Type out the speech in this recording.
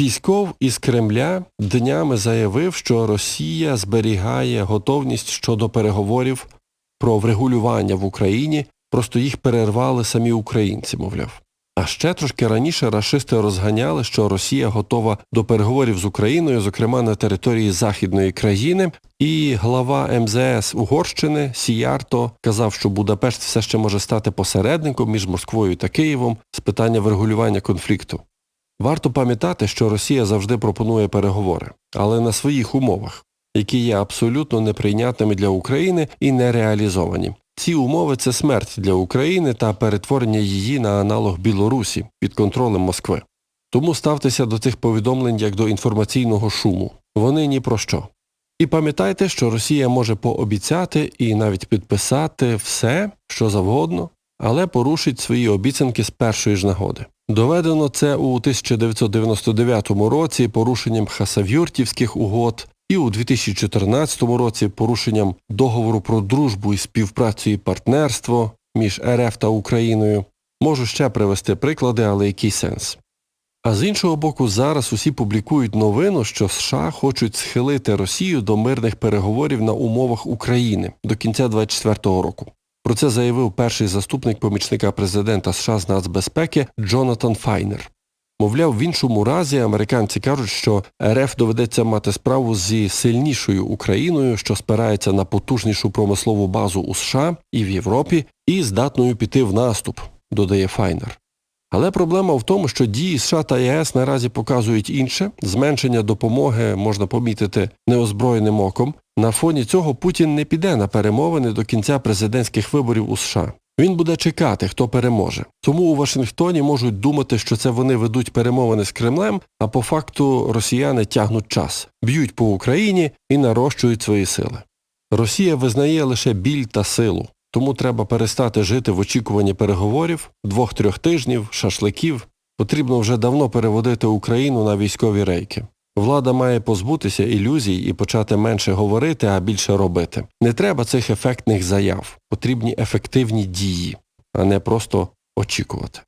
Пісков із Кремля днями заявив, що Росія зберігає готовність щодо переговорів про врегулювання в Україні, просто їх перервали самі українці, мовляв. А ще трошки раніше рашисти розганяли, що Росія готова до переговорів з Україною, зокрема на території західної країни. І глава МЗС Угорщини Сіярто казав, що Будапешт все ще може стати посередником між Москвою та Києвом з питання врегулювання конфлікту. Варто пам'ятати, що Росія завжди пропонує переговори, але на своїх умовах, які є абсолютно неприйнятними для України і нереалізовані. Ці умови це смерть для України та перетворення її на аналог Білорусі під контролем Москви. Тому ставтеся до цих повідомлень як до інформаційного шуму. Вони ні про що. І пам'ятайте, що Росія може пообіцяти і навіть підписати все, що завгодно, але порушить свої обіцянки з першої ж нагоди. Доведено це у 1999 році порушенням хасавюртівських угод і у 2014 році порушенням договору про дружбу і співпрацю і партнерство між РФ та Україною. Можу ще привести приклади, але який сенс? А з іншого боку, зараз усі публікують новину, що США хочуть схилити Росію до мирних переговорів на умовах України до кінця 2024 року. Про це заявив перший заступник помічника президента США з нацбезпеки Джонатан Файнер. Мовляв, в іншому разі американці кажуть, що РФ доведеться мати справу зі сильнішою Україною, що спирається на потужнішу промислову базу у США і в Європі, і здатною піти в наступ, додає Файнер. Але проблема в тому, що дії США та ЄС наразі показують інше. Зменшення допомоги можна помітити неозброєним оком. На фоні цього Путін не піде на перемовини до кінця президентських виборів у США. Він буде чекати, хто переможе. Тому у Вашингтоні можуть думати, що це вони ведуть перемовини з Кремлем, а по факту росіяни тягнуть час, б'ють по Україні і нарощують свої сили. Росія визнає лише біль та силу. Тому треба перестати жити в очікуванні переговорів, двох-трьох тижнів, шашликів. Потрібно вже давно переводити Україну на військові рейки. Влада має позбутися ілюзій і почати менше говорити, а більше робити. Не треба цих ефектних заяв. Потрібні ефективні дії, а не просто очікувати.